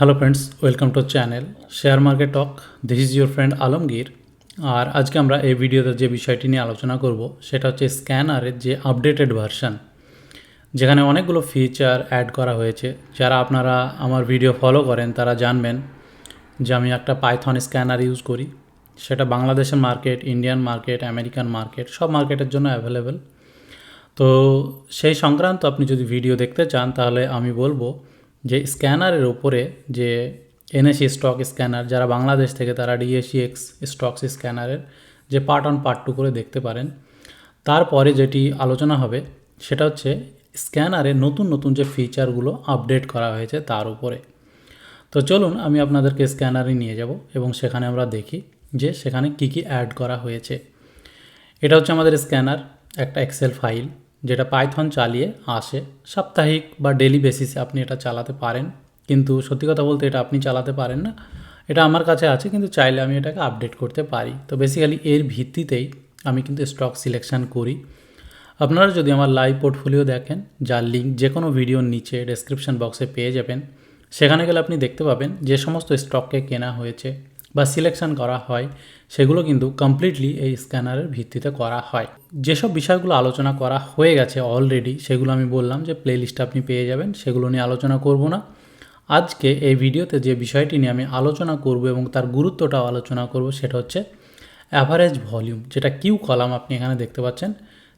Hello friends welcome to channel share market talk this is your friend Alamgir আর আজকে আমরা এই ভিডিওতে যে বিষয়টি নিয়ে আলোচনা করব, সেটা হচ্ছে স্ক্যানারের যে আপডেটেড ভার্সন যেখানে অনেকগুলো ফিচার অ্যাড করা হয়েছে। যারা আপনারা আমার ভিডিও ফলো করেন, তারা জানবেন যে আমি একটা পাইথন স্ক্যানার ইউজ করি। সেটা বাংলাদেশের market Indian market American market সব মার্কেটের জন্য অ্যাভেলেবেল তো সেই সংক্রান্ত আপনি যদি ভিডিও দেখতে চান, তাহলে আমি বলব যে স্ক্যানারের ওপরে যে এনএসি স্টক স্ক্যানার, যারা বাংলাদেশ থেকে তারা ডিএসি এক্স স্টকস স্ক্যানারের যে পার্ট অন পার্ট টু করে দেখতে পারেন। তারপরে যেটি আলোচনা হবে, সেটা হচ্ছে স্ক্যানারে নতুন নতুন যে ফিচারগুলো আপডেট করা হয়েছে তার উপরে। তো চলুন, আমি আপনাদেরকে স্ক্যানারে নিয়ে যাব এবং সেখানে আমরা দেখি যে সেখানে কি কি অ্যাড করা হয়েছে। এটা হচ্ছে আমাদের স্ক্যানার, একটা এক্সেল ফাইল। যেটা পাইথন চালিয়ে আসে সাপ্তাহিক বা ডেলি বেসিসে আপনি এটা চালাতে পারেন। কিন্তু সত্যি কথা বলতে এটা আপনি চালাতে পারেন না। এটা আমার কাছে আছে, কিন্তু চাইলে আমি এটাকে আপডেট করতে পারি। তো বেসিক্যালি এর ভিত্তিতেই আমি কিন্তু স্টক সিলেকশন করি। আপনারা যদি আমার লাইভ পোর্টফোলিও দেখেন, যার লিঙ্ক যে কোনো ভিডিওর নিচে ডেসক্রিপশন বক্সে পেয়ে যাবেন, সেখানে গেলে আপনি দেখতে পাবেন যে সমস্ত স্টককে কেনা হয়েছে। বা সিলেকশন করা হয়, সেগুলো কিন্তু কমপ্লিটলি এই স্ক্যানারের ভিত্তিতে করা হয়। যেসব বিষয়গুলো আলোচনা করা হয়ে গেছে অলরেডি সেগুলো আমি বললাম যে প্লেলিস্টে আপনি পেয়ে যাবেন, সেগুলো নিয়ে আলোচনা করব না। আজকে এই ভিডিওতে যে বিষয়টি নিয়ে আমি আলোচনা করব এবং তার গুরুত্বটাও আলোচনা করব, সেটা হচ্ছে অ্যাভারেজ ভলিউম যেটা কিউ কলাম আপনি এখানে দেখতে পাচ্ছেন,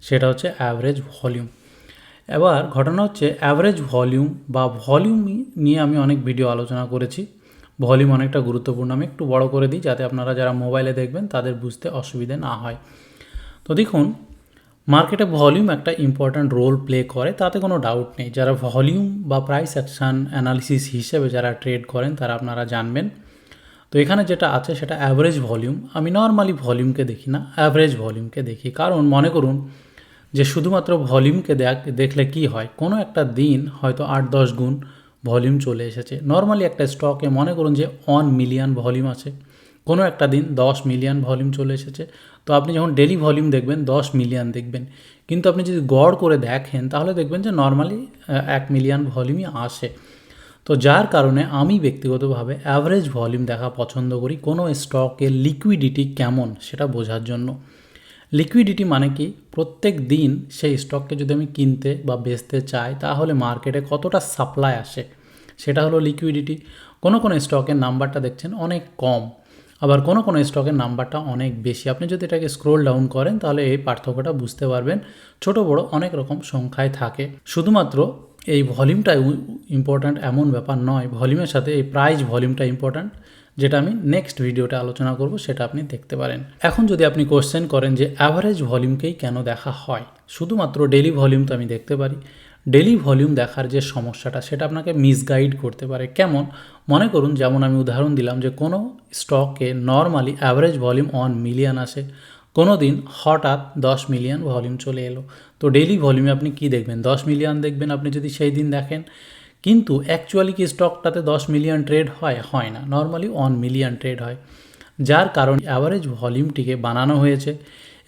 সেটা হচ্ছে অ্যাভারেজ ভলিউম এবার ঘটনা হচ্ছে অ্যাভারেজ ভলিউম বা ভলিউম নিয়ে আমি অনেক ভিডিও আলোচনা করেছি। ভলিউম অনেকটা গুরুত্বপূর্ণ। আমি একটু বড় করে দিই যাতে আপনারা যারা মোবাইলে দেখবেন তাদের বুঝতে অসুবিধে না হয়। তো দেখুন, মার্কেটে ভলিউম একটা ইম্পর্ট্যান্ট রোল প্লে করে, তাতে কোনো ডাউট নেই। যারা ভলিউম বা প্রাইস অ্যাকশান অ্যানালিসিস হিসেবে যারা ট্রেড করেন, তারা আপনারা জানবেন। তো এখানে যেটা আছে সেটা অ্যাভারেজ ভলিউম। আমি নর্মালি ভলিউমকে দেখি না অ্যাভারেজ ভলিউমকে দেখি। কারণ মনে করুন যে শুধুমাত্র ভলিউমকে দেখ, দেখলে কি হয়? কোনো একটা দিন হয়তো আট দশ গুণ ভলিউম চলে এসেছে। নর্মালি একটা স্টকে মনে করুন যে ওয়ান মিলিয়ন ভলিউম আছে। কোনো একটা দিন দশ মিলিয়ন ভলিউম চলে এসেছে। তো আপনি যখন ডেলি ভলিউম দেখবেন, দশ মিলিয়ন দেখবেন। কিন্তু আপনি যদি গড় করে দেখেন, তাহলে দেখবেন যে নর্মালি এক মিলিয়ন ভলিউমই আসে। তো যার কারণে আমি ব্যক্তিগতভাবে অ্যাভারেজ ভলিউম দেখা পছন্দ করি। কোনো স্টকের লিকুইডিটি কেমন সেটা বোঝার জন্য। লিকুইডিটি মানে কি? প্রত্যেক দিন সেই স্টককে যদি আমি কিনতে বা বেচতে চাই, তাহলে মার্কেটে কতটা সাপ্লাই আসে? সেটা হলো লিকুইডিটি কোনো কোনো স্টকের নাম্বারটা দেখছেন অনেক কম, আবার কোনো কোনো স্টকের নাম্বারটা অনেক বেশি। আপনি যদি এটাকে স্ক্রোল ডাউন করেন, তাহলে এই পার্থক্যটা বুঝতে পারবেন। ছোট বড় অনেক রকম সংখ্যায় থাকে। শুধুমাত্র এই ভলিউমটা ইম্পর্ট্যান্ট এমন ব্যাপার নয় ভলিউমের সাথে এই প্রাইস ভলিউমটা ইম্পর্ট্যান্ট যেটা আমি নেক্সট ভিডিওতে আলোচনা করব, সেটা আপনি দেখতে পারেন। এখন যদি আপনি কোশ্চেন করেন যে অ্যাভারেজ ভলিউমকেই কেন দেখা হয়? শুধুমাত্র ডেলি ভলিউম তো আমি দেখতে পারি। ডেলি ভলিউম দেখার যে সমস্যাটা, সেটা আপনাকে মিসগাইড করতে পারে। কেমন? মনে করুন, যেমন আমি উদাহরণ দিলাম যে কোনো স্টকে normally average volume one million আসে। কোনো দিন হঠাৎ দশ মিলিয়ন ভলিউম চলে এলো। তো ডেলি ভলিউমে আপনি কি দেখবেন? দশ মিলিয়ন দেখবেন আপনি যদি সেই দিন দেখেন। কিন্তু অ্যাকচুয়ালি কি স্টকটাতে দশ মিলিয়ন ট্রেড হয়? হয় না। নর্মালি ওয়ান মিলিয়ন ট্রেড হয়। যার কারণ অ্যাভারেজ ভলিউমটিকে বানানো হয়েছে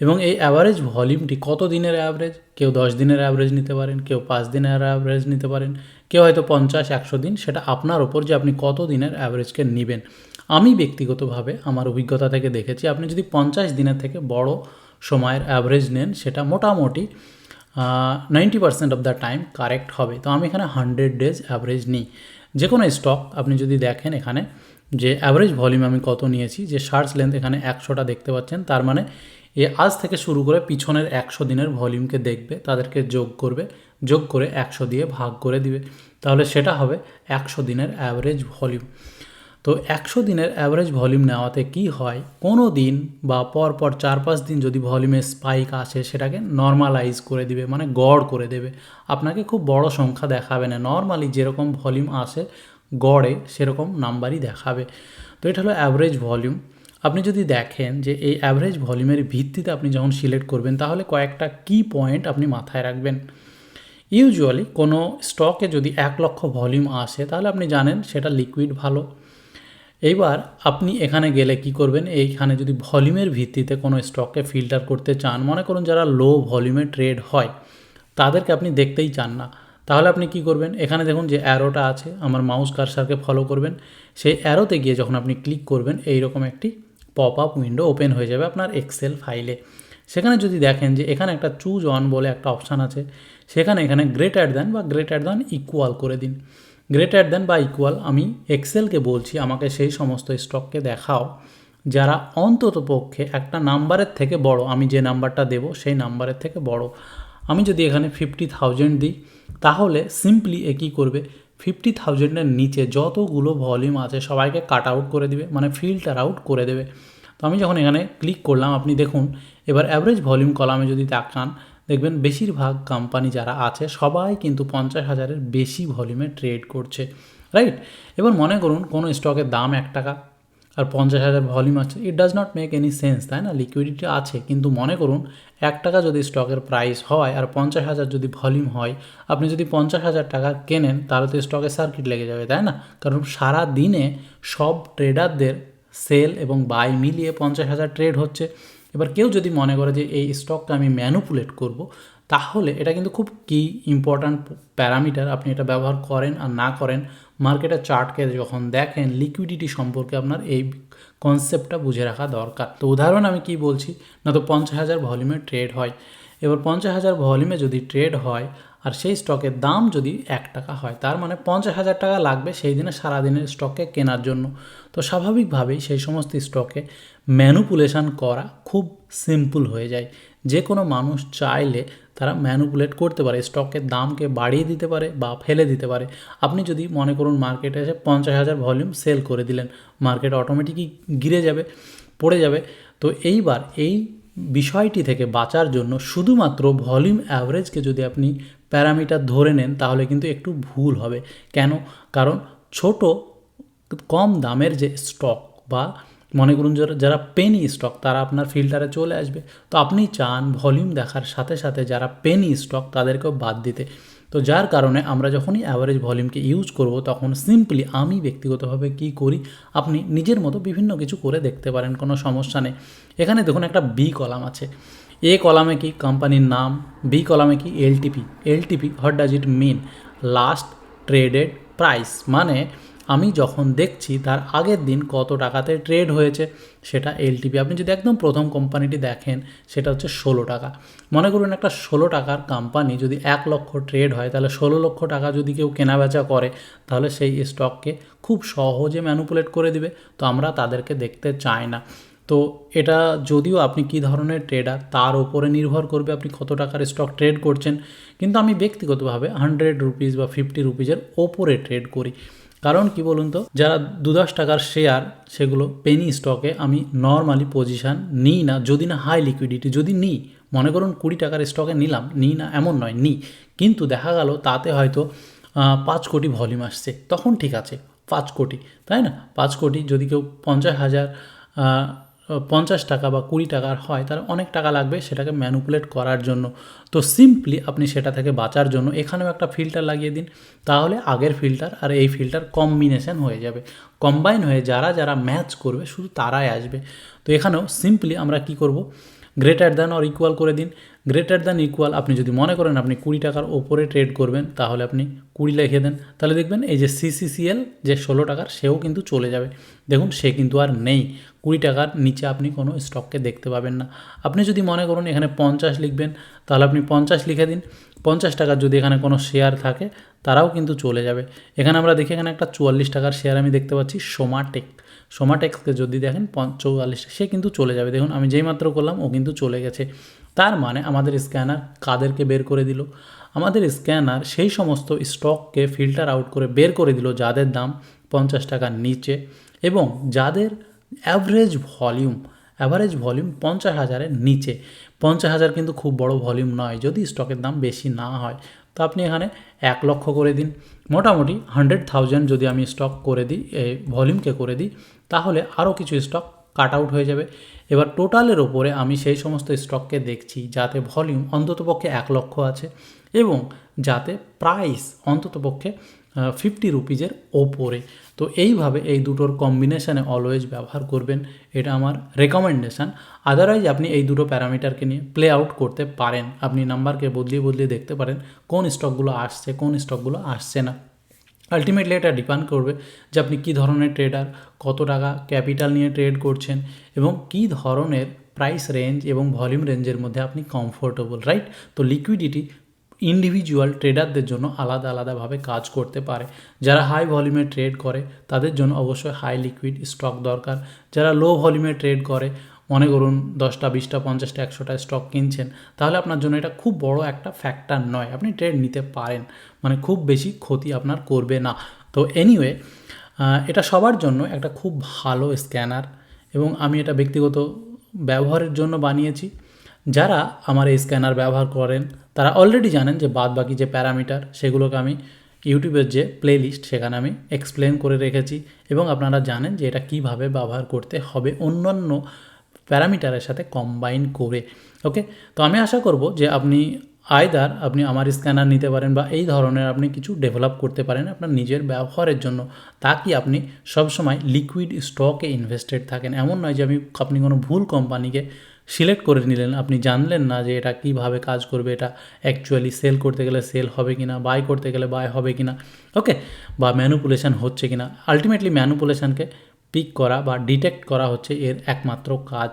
এবং এই অ্যাভারেজ ভলিউমটি কত দিনের অ্যাভারেজ কেউ দশ দিনের অ্যাভারেজ নিতে পারেন, কেউ পাঁচ দিনের অ্যাভারেজ নিতে পারেন, কেউ হয়তো পঞ্চাশ, একশো দিন। সেটা আপনার ওপর যে আপনি কত দিনের অ্যাভারেজকে নেবেন। আমি ব্যক্তিগতভাবে আমার অভিজ্ঞতা থেকে দেখেছি, আপনি যদি পঞ্চাশ দিনের থেকে বড় সময়ের অ্যাভারেজ নেন, সেটা মোটামুটি ninety percent of the time correct হবে। তো আমি এখানে হান্ড্রেড ডেজ অ্যাভারেজ নিই। যে কোনো স্টক আপনি যদি দেখেন এখানে যে অ্যাভারেজ ভলিউম আমি কত নিয়েছি, যে শার্টস লেন্থ এখানে একশোটা দেখতে পাচ্ছেন, তার মানে এ আজ থেকে শুরু করে পিছনের একশো দিনের ভলিউমকে দেখবে, তাদেরকে যোগ করবে, যোগ করে একশো দিয়ে ভাগ করে দিবে। তাহলে সেটা হবে একশো দিনের অ্যাভারেজ ভলিউম তো একশো দিনের অ্যাভারেজ ভলিউম নেওয়াতে কি হয়? কোনো দিন বা পর পর চার পাঁচ দিন যদি ভলিউমে স্পাইক আসে, সেটাকে নর্মালাইজ করে দিবে মানে গড় করে দেবে। আপনাকে খুব বড় সংখ্যা দেখাবে না। নর্মালি যেরকম ভলিউম আসে, গড়ে সেরকম নাম্বারই দেখাবে। তো এটা হলো অ্যাভারেজ ভলিউম আপনি যদি দেখেন যে এই অ্যাভারেজ ভলিউমের ভিত্তিতে আপনি যখন সিলেক্ট করবেন, তাহলে কয়েকটা কি পয়েন্ট আপনি মাথায় রাখবেন। ইউজুয়ালি কোনো স্টকে যদি এক লক্ষ ভলিউম আসে, তাহলে আপনি জানেন সেটা লিকুইড ভালো। এইবার আপনি এখানে গেলে কি করবেন? এইখানে যদি ভলিউমের ভিত্তিতে কোনো স্টককে ফিল্টার করতে চান, মনে করুন যারা লো ভলিউমে ট্রেড হয়, তাদেরকে আপনি দেখতেই চান না। তাহলে আপনি কি করবেন? এখানে দেখুন যে অ্যারোটা আছে, আমার মাউস কারসারকে ফলো করবেন। সেই অ্যারোতে গিয়ে যখন আপনি ক্লিক করবেন, এইরকম একটি পপ আপ উইন্ডো ওপেন হয়ে যাবে আপনার এক্সেল ফাইলে সেখানে যদি দেখেন যে এখানে একটা চুজ অন বলে একটা অপশান আছে, সেখানে এখানে গ্রেটার দেন বা গ্রেটার দেন ইকুয়াল করে দিন। গ্রেটার দেন বা ইকুয়াল আমি এক্সেলকে বলছি, আমাকে সেই সমস্ত স্টককে দেখাও, যারা অন্তত পক্ষে একটা নাম্বারের থেকে বড়, আমি যে নাম্বারটা দেব সেই নাম্বারের থেকে বড়। আমি যদি এখানে ফিফটি থাউজেন্ড দিই, তাহলে সিম্পলি এ কী করবে? ফিফটি থাউজেন্ডের নিচে যতগুলো ভলিউম আছে, সবাইকে কাট আউট করে দিবে মানে ফিল্টার আউট করে দেবে। তো আমি যখন এখানে ক্লিক করলাম, আপনি দেখুন, এবার অ্যাভারেজ ভলিউম কলামে যদি তাকান দেখবেন বেশিরভাগ কোম্পানি যারা আছে, সবাই কিন্তু পঞ্চাশ হাজারের বেশি ভলিউমে ট্রেড করছে রাইট এবার মনে করুন, কোনো স্টকের দাম এক টাকা আর পঞ্চাশ হাজার ভলিউম আছে it does not make any sense তাই না? লিকুইডিটি আছে, কিন্তু মনে করুন, এক টাকা যদি স্টকের প্রাইস হয় আর পঞ্চাশ হাজার যদি ভলিউম হয়, আপনি যদি পঞ্চাশ হাজার টাকা কেনেন, তাহলে তো স্টকে সার্কিট লেগে যাবে, তাই না? কারণ সারা দিনে সব ট্রেডারদের সেল এবং বাই মিলিয়ে পঞ্চাশ হাজার ট্রেড হচ্ছে। এবার কেউ যদি মনে করে যে এই স্টকটা আমি ম্যানুপুলেট করব, তাহলে এটা কিন্তু খুব কি ইম্পর্ট্যান্ট প্যারামিটার আপনি এটা ব্যবহার করেন আর না করেন। মার্কেটের চার্টকে যখন দেখেন লিকুইডিটি সম্পর্কে আপনার এই কনসেপ্টটা বুঝে রাখা দরকার। তো উদাহরণ আমি কি বলছি? না তো পঞ্চাশ হাজার ভলিউমে ট্রেড হয়। এবার পঞ্চাশ হাজার ভলিউমে যদি ট্রেড হয় আর সেই স্টকের দাম যদি এক টাকা হয়, তার মানে পঞ্চাশ হাজার টাকা লাগবে সেই দিনে সারাদিনের স্টককে কেনার জন্য। তো স্বাভাবিকভাবেই সেই সমস্ত স্টকে ম্যানুপুলেশন করা খুব সিম্পল হয়ে যায়। যে কোনো মানুষ চাইলে তারা ম্যানুপুলেট করতে পারে স্টকের দামকে বাড়িয়ে দিতে পারে বা ফেলে দিতে পারে। আপনি যদি মনে করুন মার্কেটে এসে পঞ্চাশ হাজার ভলিউম সেল করে দিলেন মার্কেট অটোমেটিকই গিরে যাবে, পড়ে যাবে। তো এইবার এই বিষয়টি থেকে বাঁচার জন্য শুধুমাত্র ভলিউম অ্যাভারেজকে যদি আপনি প্যারামিটার ধরে নেন, তাহলে কিন্তু একটু ভুল হবে। কেন? কারণ ছোট কম দামের যে স্টক বা মনে করুন যারা যারা পেনি স্টক তারা আপনার ফিল্টারে চলে আসবে। তো আপনি চান ভলিউম দেখার সাথে সাথে যারা পেনি স্টক তাদেরকেও বাদ দিতে। তো যার কারণে আমরা যখনই অ্যাভারেজ ভলিউমকে ইউজ করব, তখন সিম্পলি আমি ব্যক্তিগতভাবে কি করি, আপনি নিজের মতো বিভিন্ন কিছু করে দেখতে পারেন, কোনো সমস্যা নেই। এখানে দেখুন একটা বি কলাম আছে। এ কলামে কি কোম্পানির নাম বি কলামে কি LTP LTP what does it mean last traded price মানে আমি যখন দেখছি তার আগের দিন কত টাকাতে ট্রেড হয়েছে, সেটা এলটিপি আপনি যদি একদম প্রথম কোম্পানিটি দেখেন, সেটা হচ্ছে ষোলো টাকা। মনে করুন একটা ষোলো টাকার কোম্পানি যদি এক লক্ষ ট্রেড হয়, তাহলে ষোলো লক্ষ টাকা যদি কেউ কেনা বেচা করে, তাহলে সেই স্টককে খুব সহজে ম্যানুপুলেট করে দিবে। তো আমরা তাদেরকে দেখতে চাই না। তো এটা যদিও আপনি কী ধরনের ট্রেডার তার উপরে নির্ভর করবে আপনি কত টাকার স্টক ট্রেড করছেন। কিন্তু আমি ব্যক্তিগতভাবে হান্ড্রেড রুপিস বা ফিফটি রুপিজের ওপরে ট্রেড করি। কারণ কি বলুন তো? যারা দু দশ টাকার শেয়ার সেগুলো পেনি স্টকে আমি নর্মালি পজিশান নিই না, যদি না হাই লিকুইডিটি যদি নিই, মনে করুন কুড়ি টাকার স্টকে নিলাম, নিই না, এমন নয়, নিই। কিন্তু দেখা গেল তাতে হয়তো পাঁচ কোটি ভলিউম আসছে, তখন ঠিক আছে, পাঁচ কোটি, তাই না? পাঁচ কোটি, যদি কেউ পঞ্চাশ হাজার পঞ্চাশ টাকা বা কুড়ি টাকার হয় তাহলে অনেক টাকা লাগবে সেটাকে ম্যানুপুলেট করার জন্য। তো সিম্পলি আপনি সেটা থেকে বাঁচার জন্য এখানেও একটা ফিল্টার লাগিয়ে দিন, তাহলে আগের ফিল্টার আর এই ফিল্টার কম্বিনেশন হয়ে যাবে। কম্বাইন হয়ে যারা যারা ম্যাচ করবে, শুধু তারাই আসবে। তো এখানেও সিম্পলি আমরা কি করব? গ্রেটার দ্যান অর ইকুয়াল করে দিন। গ্রেটার দ্যান ইকুয়াল আপনি যদি মনে করেন আপনি কুড়ি টাকার ওপরে ট্রেড করবেন, তাহলে আপনি কুড়ি লিখে দেন। তাহলে দেখবেন এই যে সিসিসিএল যে ষোলো টাকার, সেও কিন্তু চলে যাবে। দেখুন, সে কিন্তু আর নেই। কুড়ি টাকার নিচে আপনি কোনো স্টককে দেখতে পাবেন না। আপনি যদি মনে করুন এখানে পঞ্চাশ লিখবেন, তাহলে আপনি পঞ্চাশ লিখে দিন। পঞ্চাশ টাকার যদি এখানে কোনো শেয়ার থাকে, তারাও কিন্তু চলে যাবে। এখানে আমরা দেখি এখানে একটা চুয়াল্লিশ টাকার শেয়ার আমি দেখতে পাচ্ছি সোমাটেক সোমাটেক্সকে যদি দেখেন চৌয়াল্লিশ সে কিন্তু চলে যাবে। দেখুন, আমি যেই মাত্র করলাম, ও কিন্তু চলে গেছে। তার মানে আমাদের স্ক্যানার কাদেরকে বের করে দিল? আমাদের স্ক্যানার সেই সমস্ত স্টককে ফিল্টার আউট করে বের করে দিল যাদের দাম পঞ্চাশ টাকার নিচে। এবং যাদের অ্যাভারেজ ভলিউম অ্যাভারেজ ভলিউম পঞ্চাশ হাজারের নিচে। পঞ্চাশ হাজার কিন্তু খুব বড় ভলিউম নয়, যদি স্টকের দাম বেশি না হয়। তো আপনি এখানে এক লক্ষ করে দিন। মোটামুটি হান্ড্রেড থাউজেন্ড যদি আমি স্টক করে দিই, এই ভলিউমকে করে দিই, তাহলে আরও কিছু স্টক কাট আউট হয়ে যাবে। এবার টোটালের ওপরে আমি সেই সমস্ত স্টককে দেখছি, যাতে ভলিউম অন্ততপক্ষে এক লক্ষ আছে এবং যাতে প্রাইস অন্ততপক্ষে ফিফটি রুপিজের ওপরে। তো এইভাবে এই দুটোর কম্বিনেশানে অলওয়েজ ব্যবহার করবেন, এটা আমার রেকমেন্ডেশান আদারওয়াইজ আপনি এই দুটো প্যারামিটারকে নিয়ে প্লে আউট করতে পারেন। আপনি নাম্বারকে বদলিয়ে বদলিয়ে দেখতে পারেন কোন স্টকগুলো আসছে, কোন স্টকগুলো আসছে না। আলটিমেটলি এটা ডিপেন্ড করবে যে আপনি কী ধরনের ট্রেডার কত টাকা ক্যাপিটাল নিয়ে ট্রেড করছেন এবং কী ধরনের প্রাইস রেঞ্জ এবং ভলিউম রেঞ্জের মধ্যে আপনি কমফোর্টেবল রাইট তো লিকুইডিটি ইন্ডিভিজুয়াল ট্রেডারদের জন্য আলাদা আলাদাভাবে কাজ করতে পারে। যারা হাই ভলিউমে ট্রেড করে, তাদের জন্য অবশ্যই হাই লিকুইড স্টক দরকার। যারা লো ভলিউমে ট্রেড করে, মনে করুন দশটা, বিশটা, পঞ্চাশটা, একশোটা স্টক কিনছেন, তাহলে আপনার জন্য এটা খুব বড় একটা ফ্যাক্টর নয়। আপনি ট্রেড নিতে পারেন। মানে খুব বেশি ক্ষতি আপনার করবে না। তো এনিওয়ে এটা সবার জন্য একটা খুব ভালো স্ক্যানার এবং আমি এটা ব্যক্তিগত ব্যবহারের জন্য বানিয়েছি। যারা আমার এই স্ক্যানার ব্যবহার করেন, তারা অলরেডি জানেন যে বাদ বাকি যে প্যারামিটার, সেগুলোকে আমি ইউটিউবের যে প্লেলিস্ট সেখানে আমি এক্সপ্লেন করে রেখেছি এবং আপনারা জানেন যে এটা কীভাবে ব্যবহার করতে হবে অন্যান্য প্যারামিটারের সাথে কম্বাইন করে ওকে তো আমি আশা করব যে আপনি আয়দার আপনি আমার স্ক্যানার নিতে পারেন বা এই ধরনের আপনি কিছু ডেভেলপ করতে পারেন আপনার নিজের ব্যবহারের জন্য, তা কি আপনি সবসময় লিকুইড স্টকে ইনভেস্টেড থাকেন? এমন নয় যে আমি আপনি কোনো ভুল কোম্পানিকে সিলেক্ট করে নিলেন। আপনি জানলেন না যে এটা কীভাবে কাজ করবে, এটা অ্যাকচুয়ালি সেল করতে গেলে সেল হবে কি না বাই করতে গেলে বাই হবে কি না ওকে বা ম্যানুপুলেশান হচ্ছে কি না আলটিমেটলি ম্যানুপুলেশনকে পিক করা বা ডিটেক্ট করা হচ্ছে এর একমাত্র কাজ।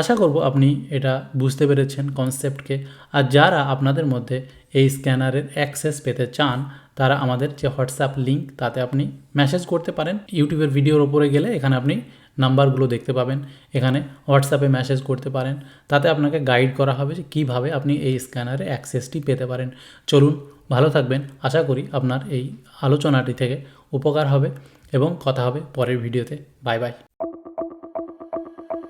আশা করব আপনি এটা বুঝতে পেরেছেন কনসেপ্টকে আর যারা আপনাদের মধ্যে এই স্ক্যানারের অ্যাক্সেস পেতে চান, তারা আমাদের যে হোয়াটসঅ্যাপ লিঙ্ক তাতে আপনি মেসেজ করতে পারেন। ইউটিউবের ভিডিওর ওপরে গেলে এখানে আপনি নাম্বারগুলো দেখতে পাবেন, এখানে হোয়াটসঅ্যাপে মেসেজ করতে পারেন, তাতে আপনাকে গাইড করা হবে যে কীভাবে আপনি এই স্ক্যানারে অ্যাক্সেসটি পেতে পারেন। চলুন, ভালো থাকবেন, আশা করি আপনার এই আলোচনাটি থেকে উপকার হবে এবং কথা হবে পরের ভিডিওতে বাই বাই